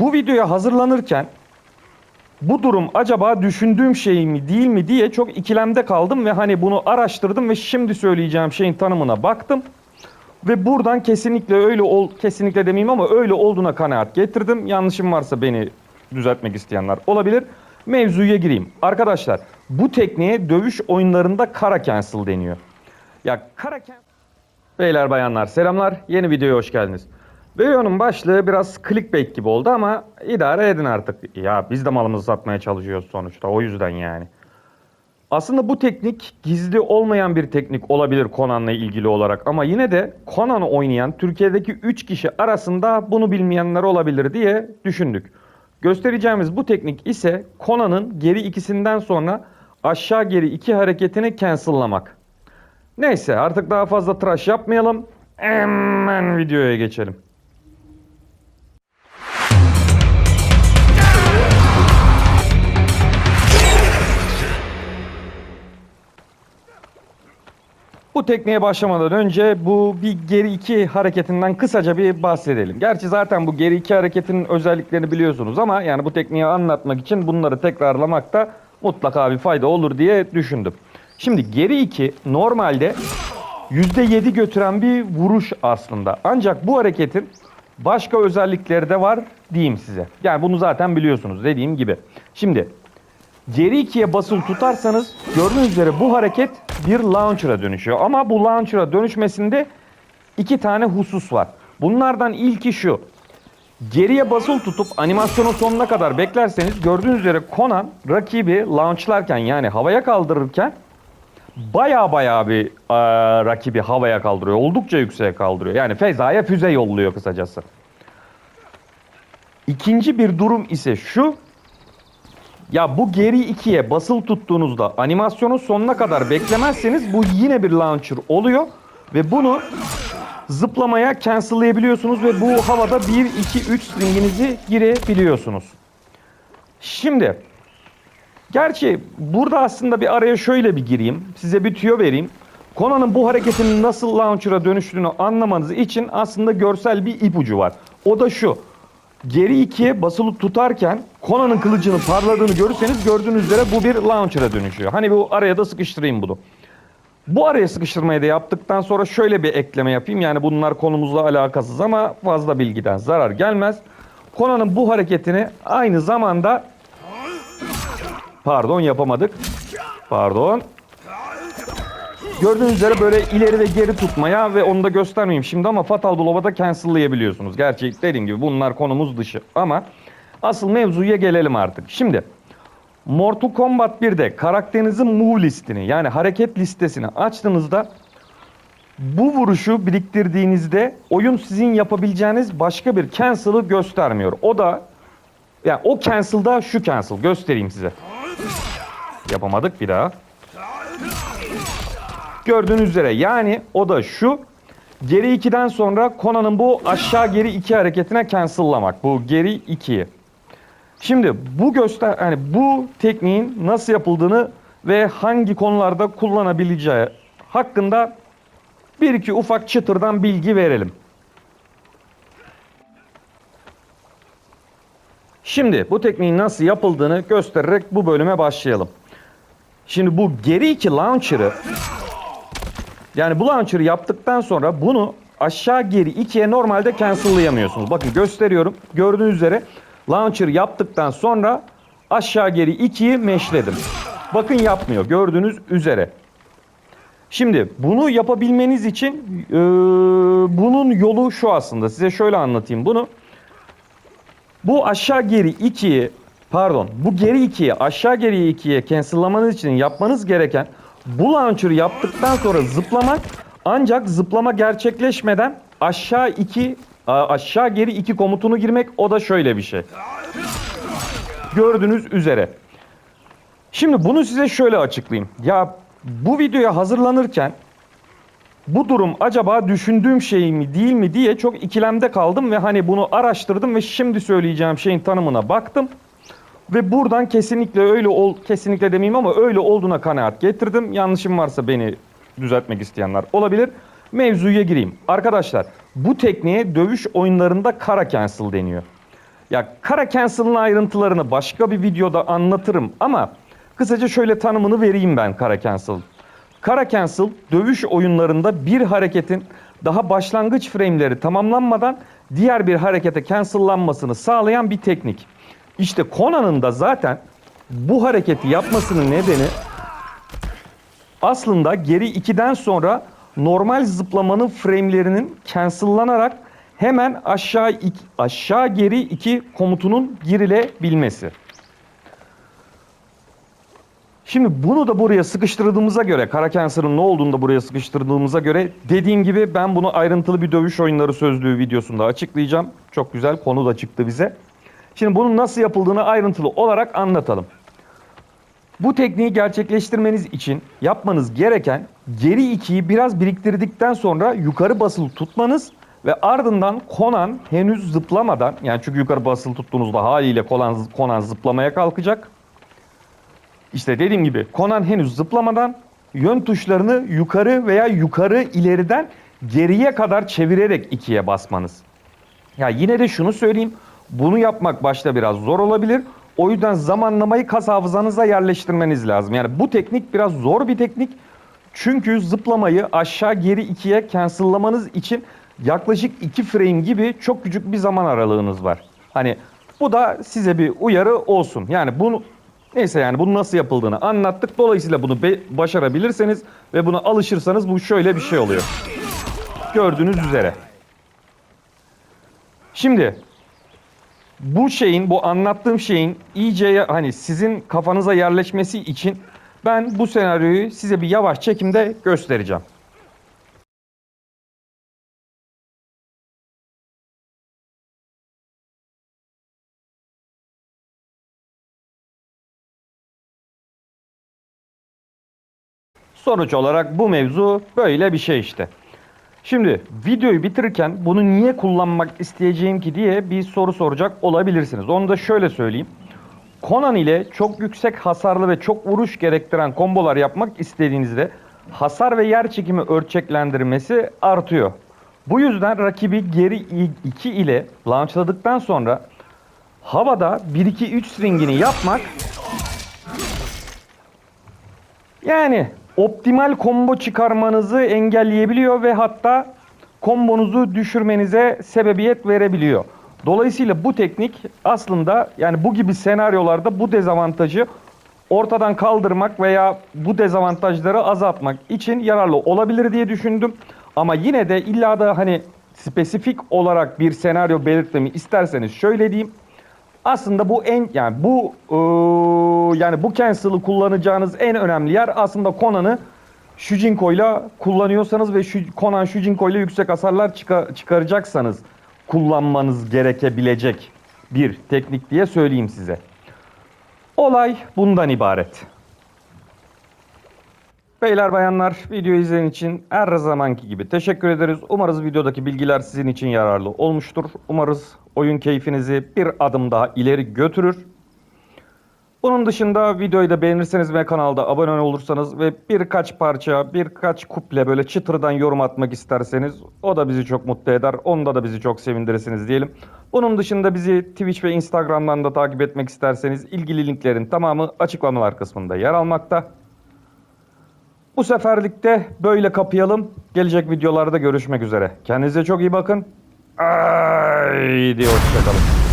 bu videoya hazırlanırken bu durum acaba düşündüğüm şey mi değil mi diye çok ikilemde kaldım ve hani bunu araştırdım ve şimdi söyleyeceğim şeyin tanımına baktım. Ve buradan kesinlikle öyle ol kesinlikle demeyeyim ama öyle olduğuna kanaat getirdim. Yanlışım varsa beni düzeltmek isteyenler olabilir. Mevzuya gireyim. Arkadaşlar bu tekniğe dövüş oyunlarında kara cancel deniyor. Ya kara cancel Beyler bayanlar selamlar. Yeni videoya hoş geldiniz. Videonun başlığı biraz clickbait gibi oldu ama idare edin artık. Ya biz de malımızı satmaya çalışıyoruz sonuçta o yüzden yani. Aslında bu teknik gizli olmayan bir teknik olabilir Conan'la ilgili olarak ama yine de Conan'ı oynayan Türkiye'deki 3 kişi arasında bunu bilmeyenler olabilir diye düşündük. Göstereceğimiz bu teknik ise Conan'ın geri ikisinden sonra aşağı geri iki hareketini cancel'lamak. Neyse artık daha fazla tıraş yapmayalım. Hemen videoya geçelim. Bu tekniğe başlamadan önce bu bir geri iki hareketinden kısaca bir bahsedelim. Gerçi zaten bu geri iki hareketinin özelliklerini biliyorsunuz ama yani bu tekniği anlatmak için bunları tekrarlamakta mutlaka bir fayda olur diye düşündüm. Şimdi geri iki normalde %7 götüren bir vuruş aslında. Ancak bu hareketin başka özellikleri de var diyeyim size. Yani bunu zaten biliyorsunuz dediğim gibi. Şimdi geri ikiye basılı tutarsanız gördüğünüz üzere bu hareket bir launcher'a dönüşüyor. Ama bu launcher'a dönüşmesinde iki tane husus var. Bunlardan ilki şu. Geriye basılı tutup animasyonun sonuna kadar beklerseniz gördüğünüz üzere Conan rakibi launchlarken yani havaya kaldırırken baya baya bir e, rakibi havaya kaldırıyor. Oldukça yükseğe kaldırıyor. Yani fezaya füze yolluyor kısacası. İkinci bir durum ise şu. Ya bu geri ikiye basılı tuttuğunuzda animasyonun sonuna kadar beklemezseniz bu yine bir launcher oluyor. Ve bunu zıplamaya cancellayabiliyorsunuz ve bu havada 1, 2, 3 stringinizi girebiliyorsunuz. Şimdi Gerçi burada aslında bir araya şöyle bir gireyim. Size bir tüyo vereyim. Conan'ın bu hareketinin nasıl launcher'a dönüştüğünü anlamanız için aslında görsel bir ipucu var. O da şu. Geri ikiye basılı tutarken Conan'ın kılıcının parladığını görürseniz gördüğünüz üzere bu bir launcher'a dönüşüyor. Hani bu araya da sıkıştırayım bunu. Bu araya sıkıştırmayı da yaptıktan sonra şöyle bir ekleme yapayım. Yani bunlar konumuzla alakasız ama fazla bilgiden zarar gelmez. Conan'ın bu hareketini aynı zamanda Pardon yapamadık. Pardon. Gördüğünüz üzere böyle ileri ve geri tutmaya ve onu da göstermeyeyim şimdi ama Fatal Blow'a da cancel'layabiliyorsunuz. Gerçi dediğim gibi bunlar konumuz dışı ama asıl mevzuya gelelim artık. Şimdi Mortal Kombat 1'de karakterinizin move listini yani hareket listesini açtığınızda bu vuruşu biriktirdiğinizde oyun sizin yapabileceğiniz başka bir cancel'ı göstermiyor. O da yani o cancel'da şu cancel göstereyim size. Yapamadık bir daha. Gördüğünüz üzere yani o da şu. Geri 2'den sonra Conan'ın bu aşağı geri 2 hareketine cancel'lamak. Bu geri 2'yi. Şimdi bu göster yani bu tekniğin nasıl yapıldığını ve hangi konularda kullanabileceği hakkında bir iki ufak çıtırdan bilgi verelim. Şimdi bu tekniğin nasıl yapıldığını göstererek bu bölüme başlayalım. Şimdi bu geri iki launcher'ı yani bu launcher'ı yaptıktan sonra bunu aşağı geri ikiye normalde cancel'layamıyorsunuz. Bakın gösteriyorum. Gördüğünüz üzere launcher yaptıktan sonra aşağı geri ikiyi meşledim. Bakın yapmıyor. Gördüğünüz üzere. Şimdi bunu yapabilmeniz için e, bunun yolu şu aslında. Size şöyle anlatayım bunu. Bu aşağı geri 2'yi pardon bu geri 2'yi aşağı geri 2'ye cancel'lamanız için yapmanız gereken bu launcher'ı yaptıktan sonra zıplamak ancak zıplama gerçekleşmeden aşağı 2 aşağı geri 2 komutunu girmek o da şöyle bir şey. Gördüğünüz üzere. Şimdi bunu size şöyle açıklayayım. Ya bu videoya hazırlanırken bu durum acaba düşündüğüm şey mi değil mi diye çok ikilemde kaldım ve hani bunu araştırdım ve şimdi söyleyeceğim şeyin tanımına baktım. Ve buradan kesinlikle öyle ol kesinlikle demeyeyim ama öyle olduğuna kanaat getirdim. Yanlışım varsa beni düzeltmek isteyenler olabilir. Mevzuya gireyim. Arkadaşlar bu tekniğe dövüş oyunlarında kara cancel deniyor. Ya kara cancel'ın ayrıntılarını başka bir videoda anlatırım ama kısaca şöyle tanımını vereyim ben kara cancel. Kara cancel dövüş oyunlarında bir hareketin daha başlangıç frame'leri tamamlanmadan diğer bir harekete cancel'lanmasını sağlayan bir teknik. İşte Conan'ın da zaten bu hareketi yapmasının nedeni aslında geri 2'den sonra normal zıplamanın frame'lerinin cancel'lanarak hemen aşağı iki, aşağı geri 2 komutunun girilebilmesi. Şimdi bunu da buraya sıkıştırdığımıza göre, Kara ne olduğunu da buraya sıkıştırdığımıza göre dediğim gibi ben bunu ayrıntılı bir dövüş oyunları sözlüğü videosunda açıklayacağım. Çok güzel konu da çıktı bize. Şimdi bunun nasıl yapıldığını ayrıntılı olarak anlatalım. Bu tekniği gerçekleştirmeniz için yapmanız gereken geri 2'yi biraz biriktirdikten sonra yukarı basılı tutmanız ve ardından Conan henüz zıplamadan yani çünkü yukarı basılı tuttuğunuzda haliyle Conan, Conan zıplamaya kalkacak. İşte dediğim gibi Conan henüz zıplamadan yön tuşlarını yukarı veya yukarı ileriden geriye kadar çevirerek ikiye basmanız. Ya yine de şunu söyleyeyim. Bunu yapmak başta biraz zor olabilir. O yüzden zamanlamayı kas hafızanıza yerleştirmeniz lazım. Yani bu teknik biraz zor bir teknik. Çünkü zıplamayı aşağı geri ikiye cancel'lamanız için yaklaşık 2 frame gibi çok küçük bir zaman aralığınız var. Hani bu da size bir uyarı olsun. Yani bunu neyse yani bunun nasıl yapıldığını anlattık. Dolayısıyla bunu başarabilirseniz ve buna alışırsanız bu şöyle bir şey oluyor. Gördüğünüz üzere. Şimdi bu şeyin, bu anlattığım şeyin iyice hani sizin kafanıza yerleşmesi için ben bu senaryoyu size bir yavaş çekimde göstereceğim. Sonuç olarak bu mevzu böyle bir şey işte. Şimdi videoyu bitirirken bunu niye kullanmak isteyeceğim ki diye bir soru soracak olabilirsiniz. Onu da şöyle söyleyeyim. Conan ile çok yüksek hasarlı ve çok vuruş gerektiren kombolar yapmak istediğinizde hasar ve yer çekimi ölçeklendirmesi artıyor. Bu yüzden rakibi geri 2 ile launchladıktan sonra havada 1-2-3 stringini yapmak yani optimal combo çıkarmanızı engelleyebiliyor ve hatta kombonuzu düşürmenize sebebiyet verebiliyor. Dolayısıyla bu teknik aslında yani bu gibi senaryolarda bu dezavantajı ortadan kaldırmak veya bu dezavantajları azaltmak için yararlı olabilir diye düşündüm. Ama yine de illa da hani spesifik olarak bir senaryo belirtmemi isterseniz şöyle diyeyim. Aslında bu en yani bu ıı, yani bu cancel'ı kullanacağınız en önemli yer aslında Conan'ı Shujinko ile kullanıyorsanız ve şu Conan Shujinko ile yüksek hasarlar çıka- çıkaracaksanız kullanmanız gerekebilecek bir teknik diye söyleyeyim size. Olay bundan ibaret. Beyler bayanlar videoyu izlediğiniz için her zamanki gibi teşekkür ederiz. Umarız videodaki bilgiler sizin için yararlı olmuştur. Umarız oyun keyfinizi bir adım daha ileri götürür. Bunun dışında videoyu da beğenirseniz ve kanalda abone olursanız ve birkaç parça, birkaç kuple böyle çıtırdan yorum atmak isterseniz o da bizi çok mutlu eder. Onda da bizi çok sevindirirsiniz diyelim. Bunun dışında bizi Twitch ve Instagram'dan da takip etmek isterseniz ilgili linklerin tamamı açıklamalar kısmında yer almakta. Bu seferlikte böyle kapayalım. Gelecek videolarda görüşmek üzere. Kendinize çok iyi bakın. Haydi hoşçakalın.